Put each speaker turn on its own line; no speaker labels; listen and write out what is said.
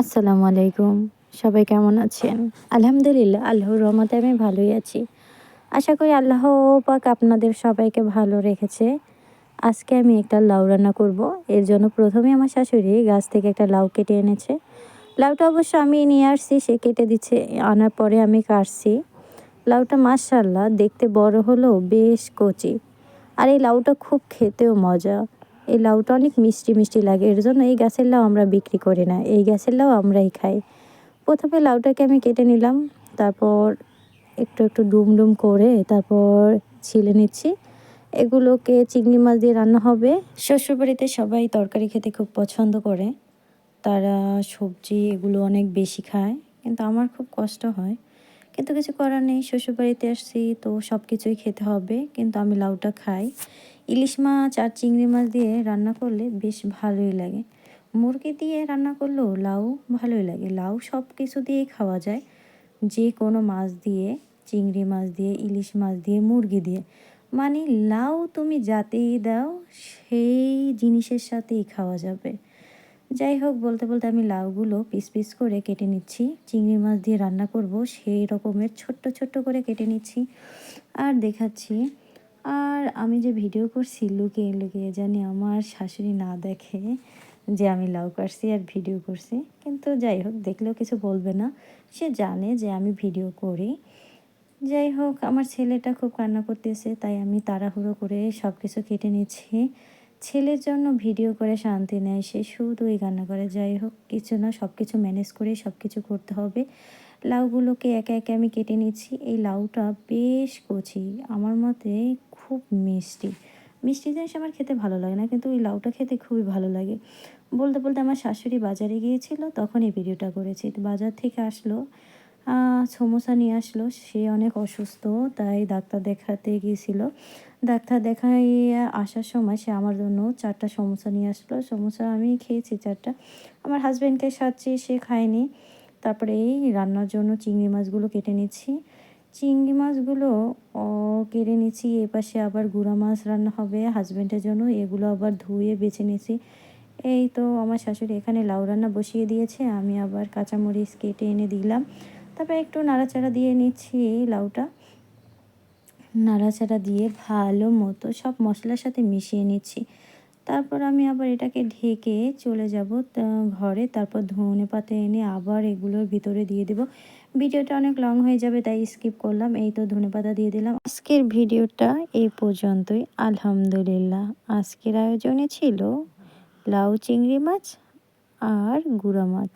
আসসালামু আলাইকুম সবাই কেমন আছেন? আলহামদুলিল্লাহ, আল্লাহর রহমতে আমি ভালোই আছি। আশা করি আল্লাহ পাক আপনাদের সবাইকে ভালো রেখেছে। আজকে আমি একটা লাউ রান্না করব। এর জন্য প্রথমে আমার শাশুড়ি গাছ থেকে একটা লাউ কেটে এনেছে। লাউটা অবশ্য আমি নিয়ে আসছি, সে কেটে দিচ্ছে, আনার পরে আমি কাটছি। লাউটা মাশাল্লাহ দেখতে বড় হলেও বেশ কচি। আর এই লাউটা খুব খেতেও মজা। এই লাউটা অনেক মিষ্টি মিষ্টি লাগে, এর জন্য এই গাছের লাউ আমরা বিক্রি করি না, এই গাছের লাউ আমরাই খাই। প্রথমে লাউটাকে আমি কেটে নিলাম, তারপর একটু একটু ডুম ডুম করে তারপর ছিলে নিচ্ছি। এগুলোকে চিংড়ি মাছ দিয়ে রান্না হবে। শ্বশুরবাড়িতে সবাই তরকারি খেতে খুব পছন্দ করে, তারা সবজি এগুলো অনেক বেশি খায়, কিন্তু আমার খুব কষ্ট হয়। কিন্তু কিছু করার নেই, শ্বশুরবাড়িতে আসছি, তো সব কিছুই খেতে হবে, কিন্তু আমি লাউটা খাই। ইলিশ মাছ আর চিংড়ি মাছ দিয়ে রান্না করলে বেশ ভালোই লাগে। মুরগি দিয়ে রান্না করলেও লাউ ভালোই লাগে। লাউ সব কিছু দিয়েই খাওয়া যায়। যে কোনো মাছ দিয়ে, চিংড়ি মাছ দিয়ে, ইলিশ মাছ দিয়ে, মুরগি দিয়ে। মানে লাউ তুমি যাতেই দাও, সেই জিনিসের সাথেই খাওয়া যাবে। যাই হোক, বলতে বলতে আমি লাউগুলো পিস পিস করে কেটে নিচ্ছি। চিংড়ি মাছ দিয়ে রান্না করব, সেই রকমের ছোট্ট ছোট্ট করে কেটে নিচ্ছি। আর দেখাচ্ছি, আর আমি যে ভিডিও করছি, লুকিয়ে লুকিয়ে জানি আমার শাশুড়ি না দেখে যে আমি লাউ কাটছি আর ভিডিও করছি। কিন্তু যাই হোক, দেখলেও কিছু বলবে না। সে জানে যে আমি ভিডিও করি। যাই হোক, আমার ছেলেটা খুব কান্না করতেছে, তাই আমি তাড়াহুড়ো করে সব কিছু কেটে নিচ্ছি। ছেলের জন্য ভিডিও করে শান্তি নেয়, সে শুধুই কান্না করে। যাই হোক, কিছু না সব কিছু ম্যানেজ করে সব কিছু করতে হবে। লাউগুলোকে একে একে আমি কেটে নিচ্ছি। এই লাউটা বেশ কচি, আমার মতে খুব মিষ্টি। মিষ্টি জিনিস আমার খেতে ভালো লাগে না, কিন্তু ওই লাউটা খেতে খুবই ভালো লাগে। বলতে বলতে আমার শাশুড়ি বাজারে গিয়েছিল তখন এই ভিডিওটা করেছি। বাজার থেকে আসলো সমোসা নিয়ে আসলো। সে অনেক অসুস্থ, তাই ডাক্তার দেখাতে গিয়েছিল। ডাক্তার দেখাই আসার সময় সে আমার জন্য চারটা সমোসা নিয়ে আসলো। সমোসা আমি খেয়েছি চারটা। আমার হাজব্যান্ডকে সাজছি সে খায়নি। তারপরে এই রান্নার জন্য চিংড়ি মাছগুলো কেটে নিচ্ছি। চিংড়ি মাছগুলো কেটে নিচ্ছি। এ পাশে আবার গুঁড়া মাছ রান্না হবে। হাজব্যান্ডের জন্য এগুলো আবার ধুয়ে বেছে নিয়েছি এই তো আমার শাশুড়ি এখানে লাউ রান্না বসিয়ে দিয়েছে। আমি আবার কাঁচামরিচ কেটে এনে দিলাম। তারপরে একটু নাড়াচাড়া দিয়ে নিচ্ছি এই লাউটা। নাড়াচাড়া দিয়ে ভালো মতো সব মশলার সাথে মিশিয়ে নিচ্ছি। তারপর আমি আবার এটাকে ঢেকে চলে যাব ঘরে। তারপর ধনে পাতা এনে আবার এগুলোর ভিতরে দিয়ে দেব। ভিডিওটা অনেক লং হয়ে যাবে, তাই স্কিপ করলাম। এই তো ধনে পাতা দিয়ে দিলাম। আজকের ভিডিওটা এই পর্যন্তই। আলহামদুলিল্লাহ। আজকের আয়োজনে ছিল লাউ চিংড়ি মাছ আর গুঁড়া মাছ।